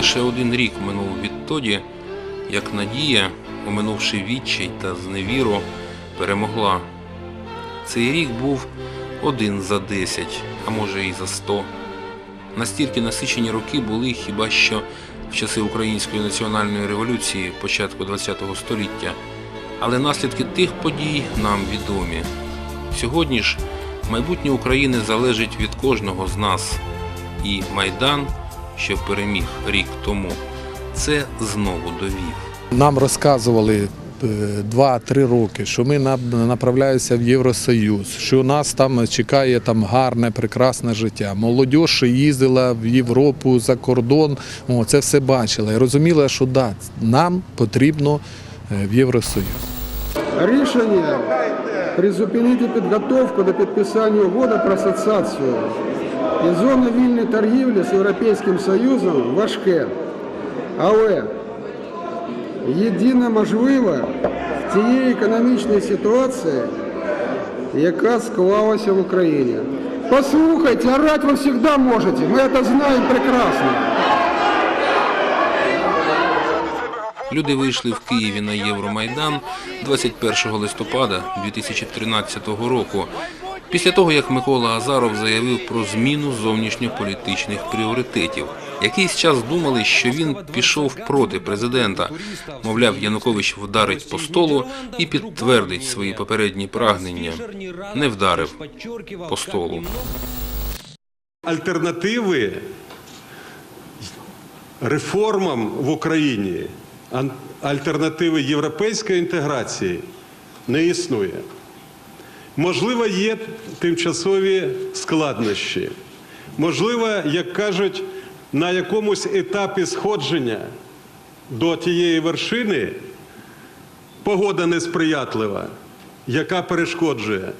лише один рік минув відтоді, як надія, оминувши відчай та зневіру, перемогла. Цей рік був один за десять, а може і за сто. Настільки насичені роки були хіба що в часи Української національної революції початку ХХ століття. Але наслідки тих подій нам відомі. Сьогодні ж майбутнє України залежить від кожного з нас. І Майдан, що переміг рік тому, це знову довів. Нам розказували е, два-три роки, що ми направляємося в Євросоюз, що нас там чекає там гарне, прекрасне життя. Молодь їздила в Європу за кордон. О, це все бачила і розуміла, що да, нам потрібно е, в Євросоюз. Рішення призупинити підготовку до підписання угоди про асоціацію і зони вільної торгівлі з Європейським Союзом важке. Але єдине можливе в тієї економічної ситуації, яка склалася в Україні. Послухайте, орать ви завжди можете, ми це знаємо прекрасно. Люди вийшли в Києві на Євромайдан 21 листопада 2013 року. Після того, як Микола Азаров заявив про зміну зовнішньополітичних пріоритетів. Якийсь час думали, що він пішов проти президента. Мовляв, Янукович вдарить по столу і підтвердить свої попередні прагнення. Не вдарив по столу. альтернативи реформам в Україні, альтернативи європейської інтеграції не існує. Можливо, є тимчасові складнощі. Можливо, як кажуть, на якомусь етапі сходження до тієї вершини погода несприятлива, яка перешкоджує.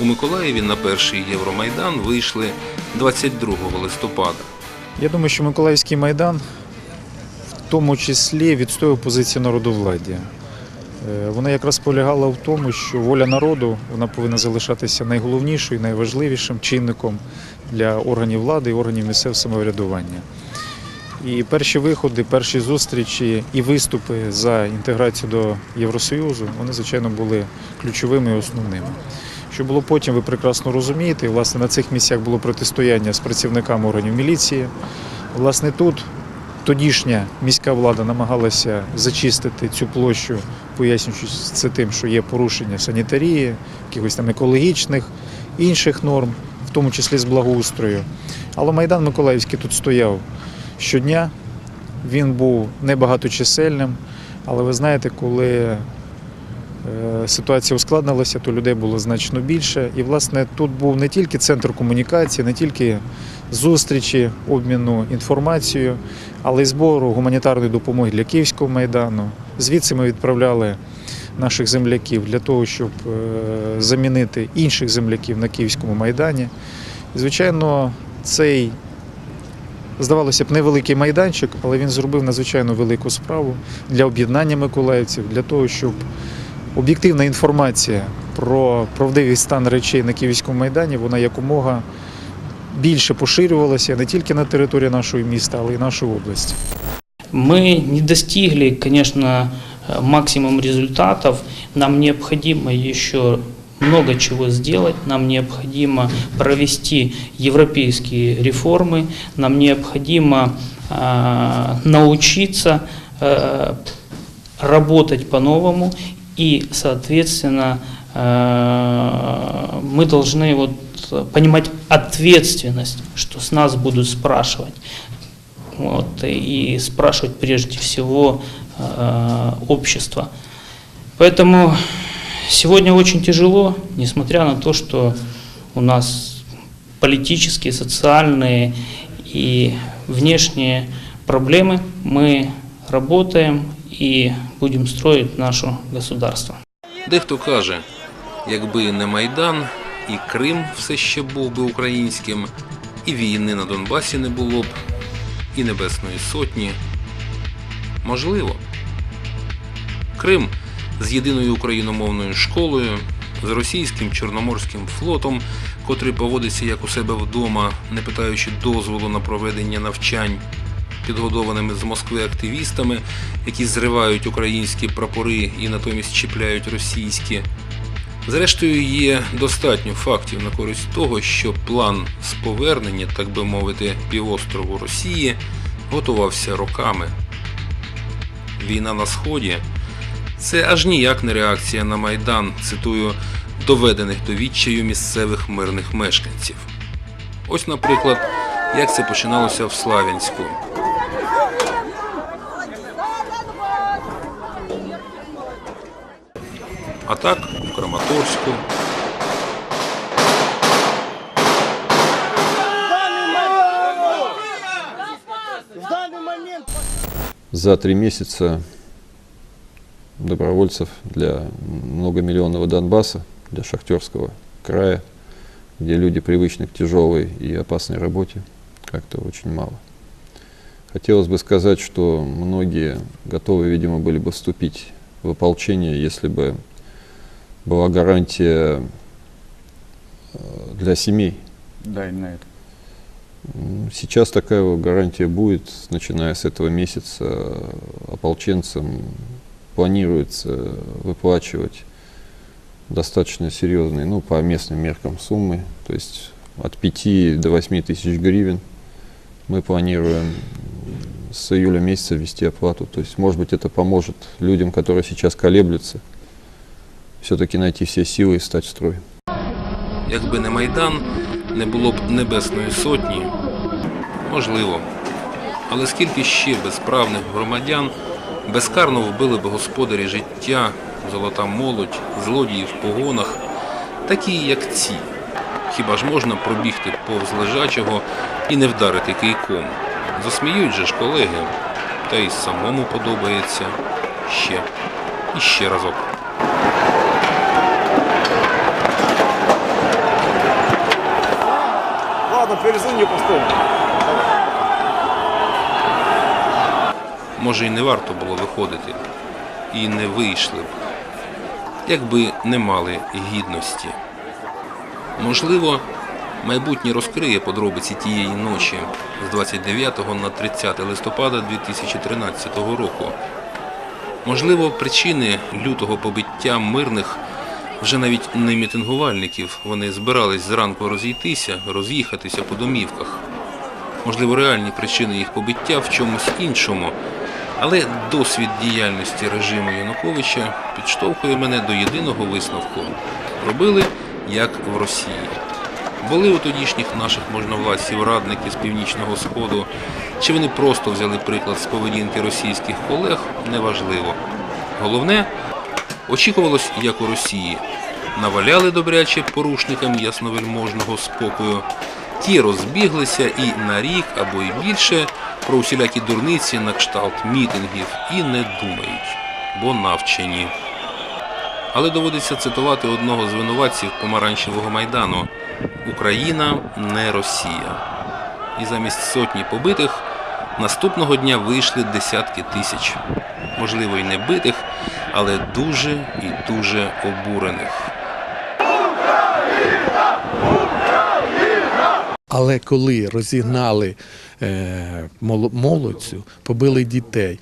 У Миколаєві на перший Євромайдан вийшли 22 листопада. Я думаю, що Миколаївський майдан в тому числі відстоював позицію народовладдя. Е, Вона якраз полягала в тому, що воля народу вона повинна залишатися найголовнішою, найважливішим чинником для органів влади і органів місцевого самоврядування. І перші виходи, перші зустрічі і виступи за інтеграцію до Євросоюзу, вони, звичайно, були ключовими і основними. Що було потім, ви прекрасно розумієте, власне, на цих місцях було протистояння з працівниками органів міліції. Власне, тут тодішня міська влада намагалася зачистити цю площу, пояснюючи це тим, що є порушення санітарії, якихось там екологічних, інших норм, в тому числі з благоустрою. Але Майдан Миколаївський тут стояв щодня. Він був небагаточисельним, але ви знаєте, коли ситуація ускладнилася, то людей було значно більше. І, власне, тут був не тільки центр комунікації, не тільки зустрічі, обміну інформацією, але й збору гуманітарної допомоги для Київського майдану. Звідси ми відправляли наших земляків для того, щоб е, замінити інших земляків на Київському майдані. Звичайно, цей здавалося б, невеликий майданчик, але він зробив надзвичайно велику справу для об'єднання миколаївців, для того, щоб об'єктивна інформація про правдивий стан речей на Київському майдані вона якомога більше поширювалася не тільки на території нашого міста, але й нашої області. Мы не достигли, конечно, э, максимум результатов. Нам необходимо еще много чего сделать. Нам необходимо провести европейские реформы. Нам необходимо э, научиться э, работать по-новому. И, соответственно, э, мы должны вот понимать ответственность, что с нас будут спрашивать. Вот, и спрашивать прежде всего э, общество. Поэтому сегодня очень тяжело, несмотря на то, что у нас политические, социальные и внешние проблемы, мы работаем и будем строить наше государство. Дехто каже, якби не Майдан, і Крим все ще був би українським, і війни на Донбасі не було б, і Небесної Сотні. Можливо. Крим з єдиною україномовною школою, з російським Чорноморським флотом котрий поводиться як у себе вдома, не питаючи дозволу на проведення навчань, підгодованими з Москви активістами, які зривають українські прапори і натомість чіпляють російські. Зрештою, є достатньо фактів на користь того, що план з повернення, так би мовити, півострову Росії готувався роками. Війна на Сході це аж ніяк не реакція на Майдан, цитую, доведених до відчаю місцевих мирних мешканців. Ось, наприклад, як це починалося в Славянську. А так, в Краматорську, за три месяца добровольцев для многомиллионного Донбасса, для шахтерского края, где люди привычны к тяжелой и опасной работе, как-то очень мало. Хотелось бы сказать, что многие готовы, видимо, были бы вступить в ополчение, если бы была гарантия э, для семей. Да, именно это. М, Сейчас такая вот гарантия будет, начиная с этого месяца ополченцам планируется выплачивать достаточно серьезные, ну, по местным меркам суммы, то есть от 5 до 8 тысяч гривен. Мы планируем с июля месяца ввести оплату. То есть, может быть, это поможет людям, которые сейчас колеблются, все-таки найти все силы и встать в строй. Якби не Майдан, не було б Небесної сотні. Можливо. Але скільки ще безправних громадян безкарно вбили б господарі життя, золота молодь, злодії в погонах, такі, як ці. Хіба ж можна пробігти повз лежачого і не вдарити кийком? Засміють же ж колеги, та й самому подобається ще і ще разок. Ладно, перезвони постом. Може, і не варто було виходити, і не вийшли б, якби не мали гідності. Можливо, майбутнє розкриє подробиці тієї ночі з 29 на 30 листопада 2013 року. Можливо, причини лютого побиття мирних вже навіть не мітингувальників. Вони збирались зранку розійтися, роз'їхатися по домівках. Можливо, реальні причини їх побиття в чомусь іншому, але досвід діяльності режиму Януковича підштовхує мене до єдиного висновку: робили як в Росії. Були у тодішніх наших можновладців радники з північного сходу, чи вони просто взяли приклад з поведінки російських колег, неважливо. Головне, очікувалось, як у Росії. Наваляли добряче порушникам ясновельможного спокою, ті розбіглися і на рік або й більше про усілякі дурниці на кшталт мітингів і не думають, бо навчені. Але доводиться цитувати одного з винуватців помаранчевого майдану: Україна не Росія. І замість сотні побитих наступного дня вийшли десятки тисяч, можливо, й не битих, але дуже і дуже обурених. Але коли розігнали е, моло- побили дітей,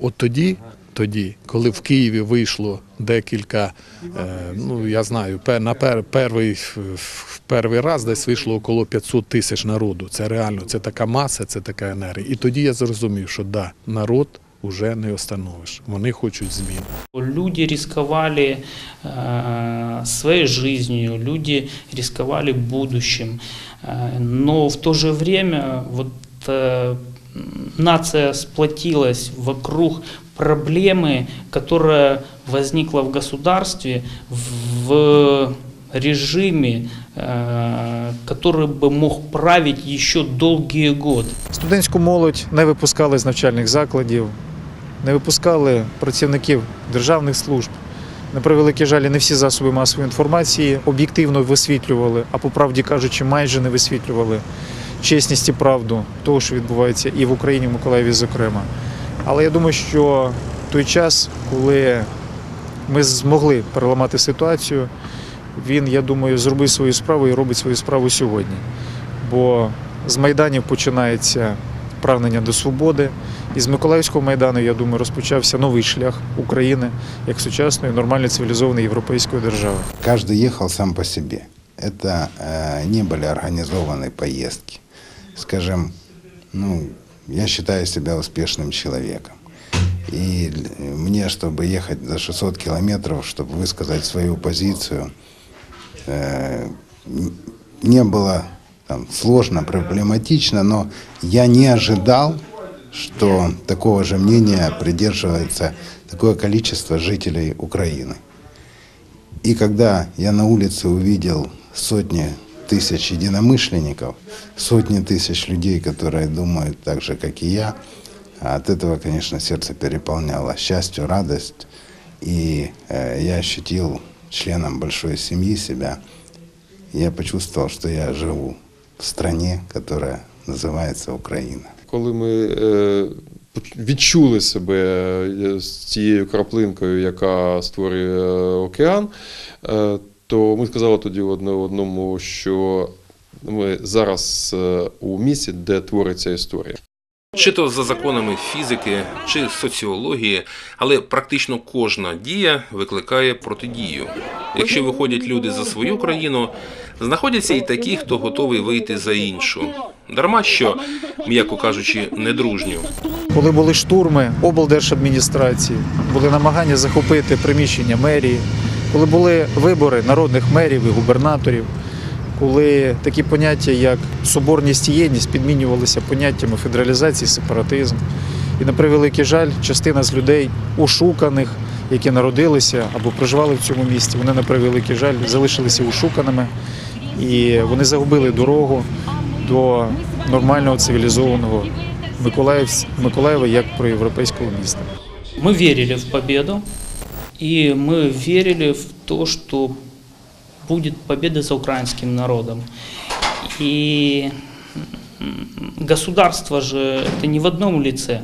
от тоді, тоді, коли в Києві вийшло декілька, е, ну я знаю, на пер, перший, перший раз десь вийшло около 500 тисяч народу. Це реально, це така маса, це така енергія. І тоді я зрозумів, що да, народ уже не остановиш. Вони хочуть змін. Люди рисковали э, своей жизнью, люди рисковали будущим, Э, но в то же время вот э, м, нация сплотилась вокруг проблемы, которая возникла в государстве в режиме, э, который бы мог править еще долгие годы. Студентську молодь не випускали з навчальних закладів, не випускали працівників державних служб. На превеликий жаль, не всі засоби масової інформації об'єктивно висвітлювали, а по правді кажучи, майже не висвітлювали чесність і правду того, що відбувається і в Україні, і в Миколаєві, зокрема. Але я думаю, що той час, коли ми змогли переламати ситуацію, він, я думаю, зробив свою справу і робить свою справу сьогодні. Бо з Майданів починається прагнення до свободи. І з Миколаївського майдану, я думаю, розпочався новий шлях України як сучасної, нормально цивілізованої європейської держави. Каждый ехал сам по себе. Это э, не были организованные поездки. Скажем, ну, я считаю себя успешным человеком. И л- мне, чтобы ехать за 600 километров, чтобы высказать свою позицию, э, н- не было там, сложно, проблематично, но я не ожидал, что такого же мнения придерживается такое количество жителей Украины. И когда я на улице увидел сотни тысяч единомышленников, сотни тысяч людей, которые думают так же, как и я, от этого, конечно, сердце переполняло счастью, радость. И э, я ощутил членом большой семьи себя. Я почувствовал, что я живу в стране, которая называется Украина. Коли ми е, відчули себе е, з цією краплинкою, яка створює е, океан, то ми сказали тоді одне одному, що ми зараз у місці, де твориться історія. Чи то за законами фізики, чи соціології, але практично кожна дія викликає протидію. Якщо виходять люди за свою країну, знаходяться і такі, хто готовий вийти за іншу. Дарма що, м'яко кажучи, недружню. Коли були штурми облдержадміністрації, були намагання захопити приміщення мерії, коли були вибори народних мерів і губернаторів, коли такі поняття, як соборність і єдність, підмінювалися поняттями федералізації, сепаратизм. І на превеликий жаль, частина з людей ушуканих, які народилися або проживали в цьому місті, вони на превеликий жаль залишилися ушуканими і вони загубили дорогу до нормального цивілізованого Миколаєва як проєвропейського міста. Мы верили в победу, и мы верили в то, что будет победа за украинским народом. И государство же это не в одном лице.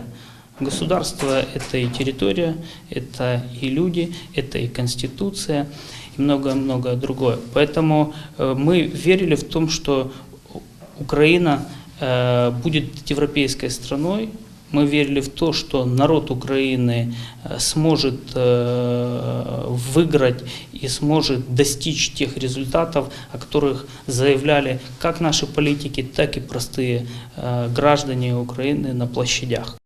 Государство – это и территория, это и люди, это и конституция, и многое-многое другое. Поэтому э, мы верили в том, что Украина э, будет европейской страной. Мы верили в то, что народ Украины э, сможет э, выиграть и сможет достичь тех результатов, о которых заявляли как наши политики, так и простые э, граждане Украины на площадях.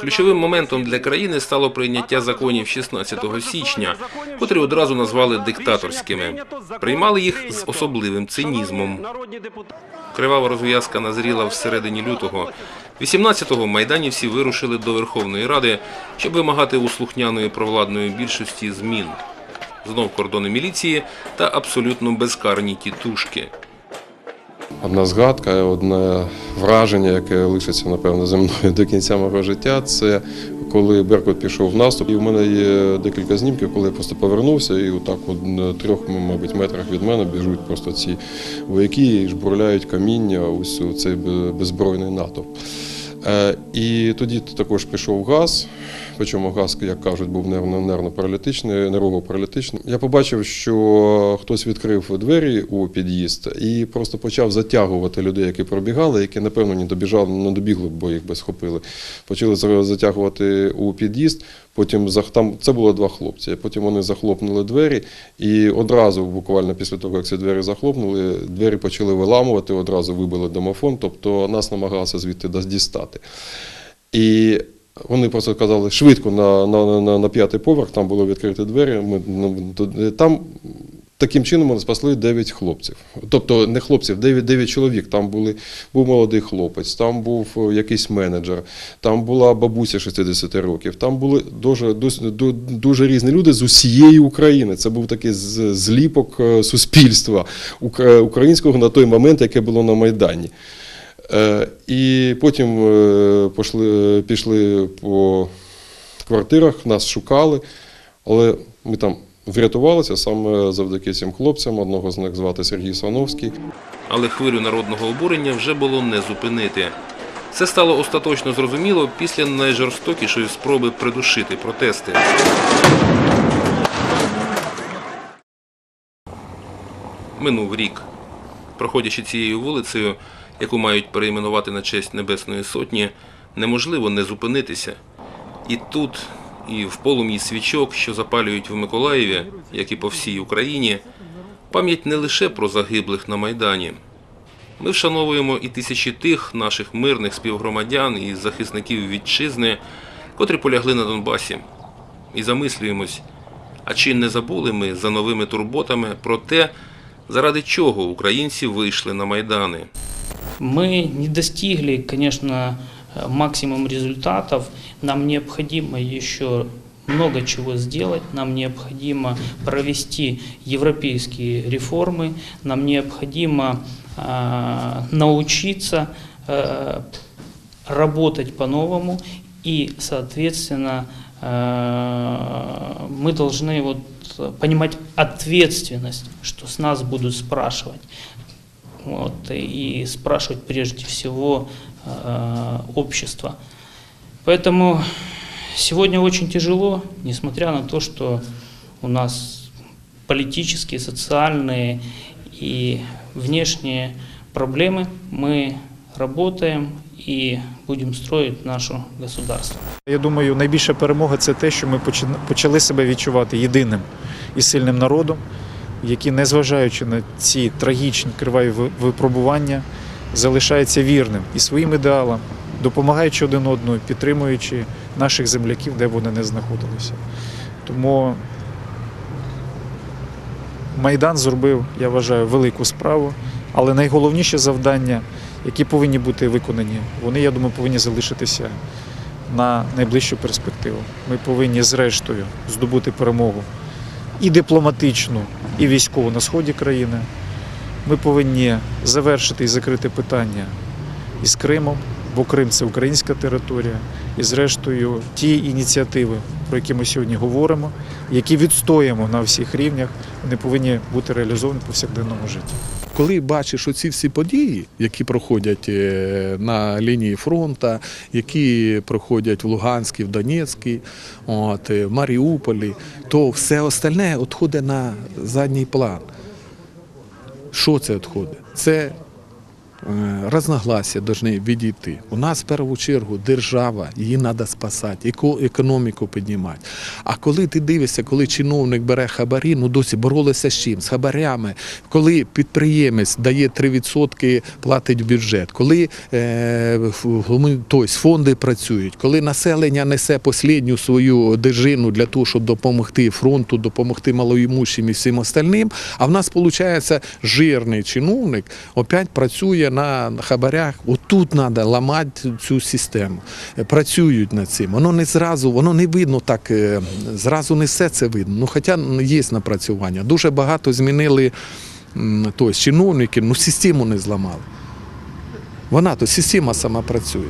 Ключовим моментом для країни стало прийняття законів 16 січня, котрі одразу назвали диктаторськими. Приймали їх з особливим цинізмом. Кривава розв'язка назріла всередині лютого. 18-го майданівці вирушили до Верховної Ради, щоб вимагати у слухняної провладної більшості змін. Знов кордони міліції та абсолютно безкарні тітушки. Одна згадка, одне враження, яке лишиться, напевно, зі мною до кінця мого життя, це коли Беркут пішов в наступ. І в мене є декілька знімків, коли я просто повернувся, і отак от на трьох, мабуть, метрах від мене біжуть просто ці вояки і жбурляють каміння ось цей беззбройний натовп. Е, І тоді також пішов газ, причому газ, як кажуть, був нервно- нервно-паралітичний, нервово-паралітичний. Я побачив, що хтось відкрив двері у під'їзд і просто почав затягувати людей, які пробігали, які, напевно, не добіжали, не добігли, бо їх би схопили. Почали затягувати у під'їзд. Потім там це було два хлопці. Потім вони захлопнули двері, і одразу, буквально після того, як ці двері захлопнули, двері почали виламувати, одразу вибили домофон, тобто нас намагалися звідти дістати. І вони просто казали швидко на, на, на, на п'ятий поверх, там було відкриті двері. Ми, ну, там таким чином ми спасли 9 хлопців. Тобто не хлопців, 9, 9 чоловік. Там були, був молодий хлопець, там був е, якийсь менеджер, там була бабуся 60 років, там були дуже, дуже, дуже різні люди з усієї України. Це був такий зліпок е, суспільства українського на той момент, яке було на Майдані. І потім е, пішли, пішли по квартирах, нас шукали, але ми там врятувалися саме завдяки цим хлопцям. Одного з них звати Сергій Сановський. але хвилю народного обурення вже було не зупинити. Це стало остаточно зрозуміло після найжорстокішої спроби придушити протести. Минув рік. Проходячи цією вулицею, яку мають перейменувати на честь Небесної Сотні, неможливо не зупинитися. І тут, і в полум'ї свічок, що запалюють в Миколаєві, як і по всій Україні, пам'ять не лише про загиблих на Майдані. Ми вшановуємо і тисячі тих наших мирних співгромадян і захисників вітчизни, котрі полягли на Донбасі. І замислюємось, а чи не забули ми за новими турботами про те, заради чого українці вийшли на Майдани? Мы не достигли, конечно, максимум результатов. Нам необходимо еще много чего сделать. Нам необходимо провести европейские реформы. Нам необходимо э, научиться э, работать по-новому. И, соответственно, э, мы должны вот понимать ответственность, что с нас будут спрашивать вот, и спрашивать прежде всего э, общество. Поэтому сегодня очень тяжело, несмотря на то, что у нас политические, социальные и внешние проблемы, мы работаем и будем строить наше государство. Я думаю, найбільша перемога це те, що ми почина- почали себе відчувати єдиним і сильним народом, який, незважаючи на ці трагічні криваві випробування, залишається вірним і своїм ідеалам, допомагаючи один одному, підтримуючи наших земляків, де вони не знаходилися. Тому Майдан зробив, я вважаю, велику справу, але найголовніше завдання, які повинні бути виконані, вони, я думаю, повинні залишитися на найближчу перспективу. Ми повинні, зрештою, здобути перемогу і дипломатичну, і військову на сході країни. Ми повинні завершити і закрити питання із Кримом, бо Крим це українська територія. І, зрештою, ті ініціативи, про які ми сьогодні говоримо, які відстоїмо на всіх рівнях, вони повинні бути реалізовані в повсякденному житті. Коли бачиш оці всі події, які проходять е, на лінії фронту, які проходять в Луганській, в Донецькій, от, е, в Маріуполі, то все остальне відходить на задній план. Що це відходить? Це розногласия повинні відійти. У нас в першу чергу держава, її треба спасати, економіку піднімати. А коли ти дивишся, коли чиновник бере хабарі, ну досі боролися з чим? З хабарями. Коли підприємець дає 3% платить в бюджет, коли е, тобто фонди працюють, коли населення несе останню свою дежину для того, щоб допомогти фронту, допомогти малоімущим і всім остальним, а в нас виходить жирний чиновник опять працює на хабарях. Отут треба ламати цю систему. Працюють над цим. Воно не зразу, воно не видно так, е, зразу не все це видно. Ну, хоча є напрацювання. Дуже багато змінили тобто, чиновники, ну систему не зламали. Вона то система сама працює.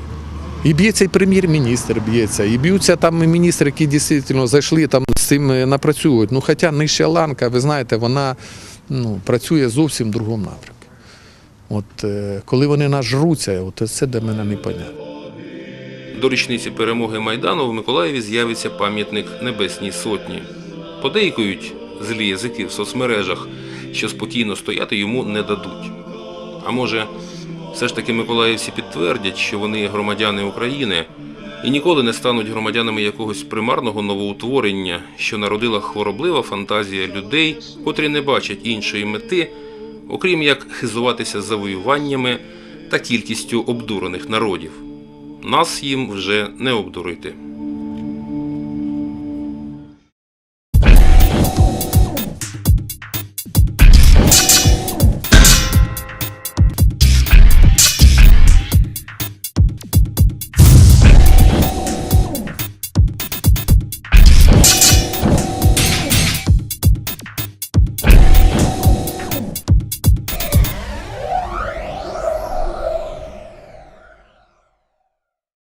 І б'ється і прем'єр-міністр б'ється, і б'ються там міністри, які дійсно зайшли там з цим е, напрацюють. Ну, хоча нижча ланка, ви знаєте, вона ну, працює зовсім в другому напрямку. От е, коли вони нажруться, от це для мене непонятно. До річниці перемоги Майдану в Миколаєві з'явиться пам'ятник Небесній Сотні. Подейкують злі язики в соцмережах, що спокійно стояти йому не дадуть. А може, все ж таки миколаївці підтвердять, що вони громадяни України і ніколи не стануть громадянами якогось примарного новоутворення, що народила хвороблива фантазія людей, котрі не бачать іншої мети, окрім як хизуватися завоюваннями та кількістю обдурених народів. Нас їм вже не обдурити.